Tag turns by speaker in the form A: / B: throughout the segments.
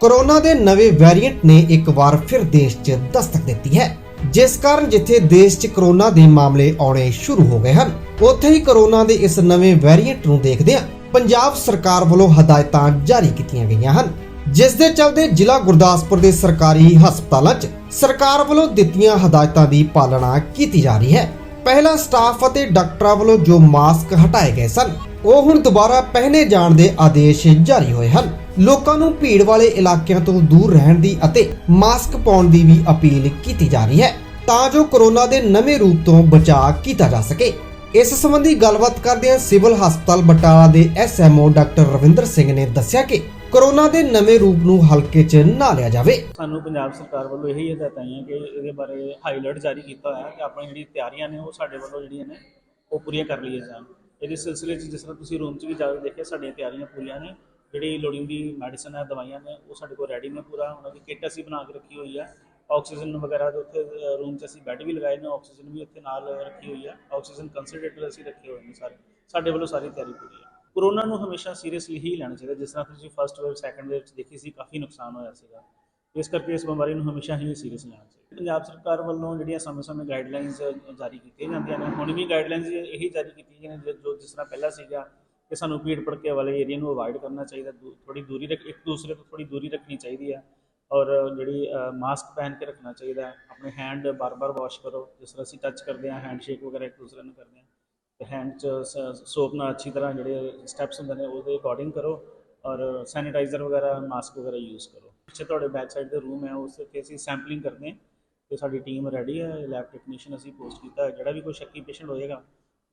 A: Corona ਦੇ ਨਵੇਂ variant ਨੇ ਇੱਕ ਵਾਰ ਫਿਰ ਦੇਸ਼ 'ਚ ਦਸਤਕ ਦਿੱਤੀ ਹੈ, ਜਿਸ ਕਾਰਨ ਜਿੱਥੇ ਦੇਸ਼ 'ਚ ਕੋਰੋਨਾ ਦੇ ਮਾਮਲੇ ਆਉਣੇ ਸ਼ੁਰੂ ਹੋ ਗਏ ਹਨ, ਉੱਥੇ ਹੀ ਕੋਰੋਨਾ ਦੇ ਇਸ ਨਵੇਂ ਵੈਰੀਐਂਟ ਨੂੰ ਦੇਖਦਿਆਂ ਪੰਜਾਬ ਸਰਕਾਰ ਵੱਲੋਂ ਹਦਾਇਤਾਂ ਜਾਰੀ ਕੀਤੀਆਂ ਗਈਆਂ ਹਨ, ਜਿਸ ਦੇ ਚਲਦੇ ਜ਼ਿਲ੍ਹਾ ਗੁਰਦਾਸਪੁਰ ਦੇ ਸਰਕਾਰੀ ਹਸਪਤਾਲਾਂ 'ਚ ਸਰਕਾਰ ਵੱਲੋਂ ਦਿੱਤੀਆਂ ਹਦਾਇਤਾਂ ਦੀ ਪਾਲਣਾ ਕੀਤੀ ਜਾ ਰਹੀ ਹੈ। ਪਹਿਲਾਂ ਸਟਾਫ ਅਤੇ ਡਾਕਟਰਾਂ ਵੱਲੋਂ ਜੋ ਮਾਸਕ ਹਟਾਏ ਗਏ ਸਨ ਉਹ ਹੁਣ ਦੁਬਾਰਾ ਪਹਿਨੇ ਜਾਣ ਦੇ ਆਦੇਸ਼ ਜਾਰੀ ਹੋਏ ਹਨ। ਲੋਕਾਂ ਨੂੰ ਭੀੜ ਵਾਲੇ ਇਲਾਕਿਆਂ ਤੋਂ ਦੂਰ ਰਹਿਣ ਦੀ ਅਤੇ ਮਾਸਕ ਪਾਉਣ ਦੀ ਵੀ ਅਪੀਲ ਕੀਤੀ ਜਾ ਰਹੀ ਹੈ, ਤਾਂ ਜੋ ਕੋਰੋਨਾ ਦੇ ਨਵੇਂ ਰੂਪ ਤੋਂ ਬਚਾਅ ਕੀਤਾ ਜਾ ਸਕੇ। ਇਸ ਸੰਬੰਧੀ ਗੱਲਬਾਤ ਕਰਦਿਆਂ ਸਿਵਲ ਹਸਪਤਾਲ ਬਟਾਲਾ ਦੇ ਐਸਐਮਓ ਡਾਕਟਰ ਰਵਿੰਦਰ ਸਿੰਘ ਨੇ ਦੱਸਿਆ ਕਿ ਕੋਰੋਨਾ ਦੇ ਨਵੇਂ ਰੂਪ ਨੂੰ ਹਲਕੇ 'ਚ ਨਾ ਲਿਆ ਜਾਵੇ।
B: ਸਾਨੂੰ ਪੰਜਾਬ ਸਰਕਾਰ ਵੱਲੋਂ ਇਹੀ ਹਦਾਇਤਾਂ ਆਈਆਂ ਕਿ ਇਹਦੇ ਬਾਰੇ ਹਾਈ ਜਾਰੀ ਕੀਤਾ ਹੋਇਆ ਕਿ ਆਪਣੀ ਜਿਹੜੀ ਤਿਆਰੀਆਂ ਨੇ ਉਹ ਸਾਡੇ ਵੱਲੋਂ ਜਿਹੜੀਆਂ ਨੇ ਉਹ ਪੂਰੀਆਂ ਕਰ ਲਈਆਂ ਜਾਣ। ਇਹਦੇ ਸਿਲਸਿਲੇ 'ਚ ਜਿਸ ਤਰ੍ਹਾਂ ਤੁਸੀਂ ਰੂਮ 'ਚ ਵੀ ਜਾ ਕੇ ਦੇਖਿਆ, ਸਾਡੀਆਂ ਤਿਆਰੀਆਂ ਪੂਰੀਆਂ ਨੇ। ਜਿਹੜੀ ਲੋੜੀਂਦੀ ਮੈਡੀਸਨ ਹੈ, ਦਵਾਈਆਂ ਨੇ, ਉਹ ਸਾਡੇ ਕੋਲ ਰੈਡੀ ਨੇ ਪੂਰਾ। ਉਹਨਾਂ ਦੀ ਕਿੱਟ ਅਸੀਂ ਬਣਾ ਕੇ ਰੱਖੀ ਹੋਈ ਹੈ ਆਕਸੀਜਨ ਵਗੈਰਾ ਦੇ ਉੱਥੇ ਰੂਮ 'ਚ ਅਸੀਂ ਬੈੱਡ ਵੀ ਲਗਾਏ ਨੇ ਆਕਸੀਜਨ ਵੀ ਉੱਥੇ ਨਾਲ ਰੱਖੀ ਹੋਈ ਹੈ ਆਕਸੀਜਨ ਕੰਸਨਟ੍ਰੇਟਰ ਅਸੀਂ ਰੱਖੇ ਹੋਏ ਨੇ ਸਾਰੇ। ਸਾਡੇ ਵੱਲੋਂ ਸਾਰੀ ਤਿਆਰੀ ਪੂਰੀ ਹੈ ਕੋਰੋਨਾ ਨੂੰ ਹਮੇਸ਼ਾ ਸੀਰੀਅਸਲੀ ਹੀ ਲੈਣਾ ਚਾਹੀਦਾ। ਜਿਸ ਤਰ੍ਹਾਂ ਤੁਸੀਂ ਫਸਟ ਵੇਵ ਸੈਕੰਡ ਵੇਵ 'ਚ ਦੇਖੀ ਸੀ, ਕਾਫੀ ਨੁਕਸਾਨ ਹੋਇਆ ਸੀਗਾ। ਇਸ ਕਰਕੇ ਇਸ ਬਿਮਾਰੀ ਨੂੰ ਹਮੇਸ਼ਾ ਹੀ ਸੀਰੀਅਸ ਲੈਣਾ ਚਾਹੀਦਾ। ਪੰਜਾਬ ਸਰਕਾਰ ਵੱਲੋਂ ਜਿਹੜੀਆਂ ਸਮੇਂ-ਸਮੇਂ ਗਾਈਡਲਾਈਨਸ ਜਾਰੀ ਕੀਤੀਆਂ ਜਾਂਦੀਆਂ ਨੇ, ਹੁਣ ਵੀ ਗਾਈਡਲਾਈਨਸ ਇਹੀ ਜਾਰੀ ਕੀਤੀਆਂ ਗਈਆਂ ਨੇ ਜੋ ਜਿਸ ਤਰ੍ਹਾਂ ਪਹਿਲਾਂ ਸੀਗਾ ਕਿ ਸਾਨੂੰ ਭੀੜ ਭੜਕੇ ਵਾਲੇ ਏਰੀਆ ਨੂੰ ਅਵਾਇਡ ਕਰਨਾ ਚਾਹੀਦਾ ਥੋੜੀ ਦੂਰੀ ਰੱਖ ਇੱਕ ਦੂਸਰੇ ਤੋਂ ਥੋੜੀ ਦੂਰੀ ਰੱਖਣੀ ਚਾਹੀਦੀ ਹੈ ਔਰ ਜਿਹੜੀ ਮਾਸਕ ਪਹਿਨ ਕੇ ਰੱਖਣਾ ਚਾਹੀਦਾ, ਆਪਣੇ ਹੈਂਡ ਬਾਰ-ਬਾਰ ਵਾਸ਼ ਕਰੋ, ਜਿਸ ਤਰ੍ਹਾਂ ਅਸੀਂ ਟੱਚ ਕਰਦੇ ਹਾਂ ਹੈਂਡਸ਼ੇਕ ਵਗੈਰਾ ਇੱਕ ਦੂਸਰੇ ਨੂੰ ਕਰਦੇ ਹਾਂ, ਤੇ ਹੈਂਡ 'ਚ ਸੋਪ ਨਾਲ ਅੱਛੀ ਤਰ੍ਹਾਂ ਜਿਹੜੇ ਸਟੈਪਸ ਹੁੰਦੇ ਨੇ ਉਹਦੇ ਅਕੋਰਡਿੰਗ ਕਰੋ ਔਰ ਸੈਨੀਟਾਈਜ਼ਰ ਵਗੈਰਾ ਮਾਸਕ ਵਗੈਰਾ ਯੂਜ਼ ਕਰੋ। ਪਿੱਛੇ ਤੁਹਾਡੇ ਬੈਕ ਸਾਈਡ ਤੇ ਰੂਮ ਹੈ, ਉਸ ਤੇ ਅਸੀਂ ਸੈਂਪਲਿੰਗ ਕਰਦੇ ਹਾਂ ਤੇ ਸਾਡੀ ਟੀਮ ਰੈਡੀ ਹੈ ਲੈਬ ਟੈਕਨੀਸ਼ੀਅਨ ਅਸੀਂ ਪੋਸਟ ਕੀਤਾ ਜਿਹੜਾ ਵੀ ਕੋਈ ਸ਼ੱਕੀ ਪੇਸ਼ੈਂਟ ਹੋਏਗਾ,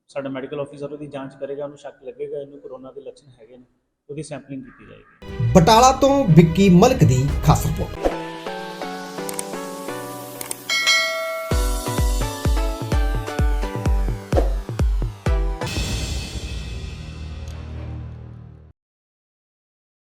B: ਸਾਡਾ ਮੈਡੀਕਲ ਆਫੀਸਰ ਉਹਦੀ ਜਾਂਚ ਕਰੇਗਾ, ਉਹਨੂੰ ਸ਼ੱਕ ਲੱਗੇਗਾ, ਇਹਨੂੰ ਕਰੋਨਾ ਦੇ ਲੱਛਣ ਹੈਗੇ ਨੇ, ਉਹਦੀ ਸੈਂਪਲਿੰਗ ਕੀਤੀ ਜਾਏਗੀ।
A: ਬਟਾਲਾ ਤੋਂ ਵਿੱਕੀ ਮਲਕ ਦੀ ਖਾਸ ਰਿਪੋਰਟ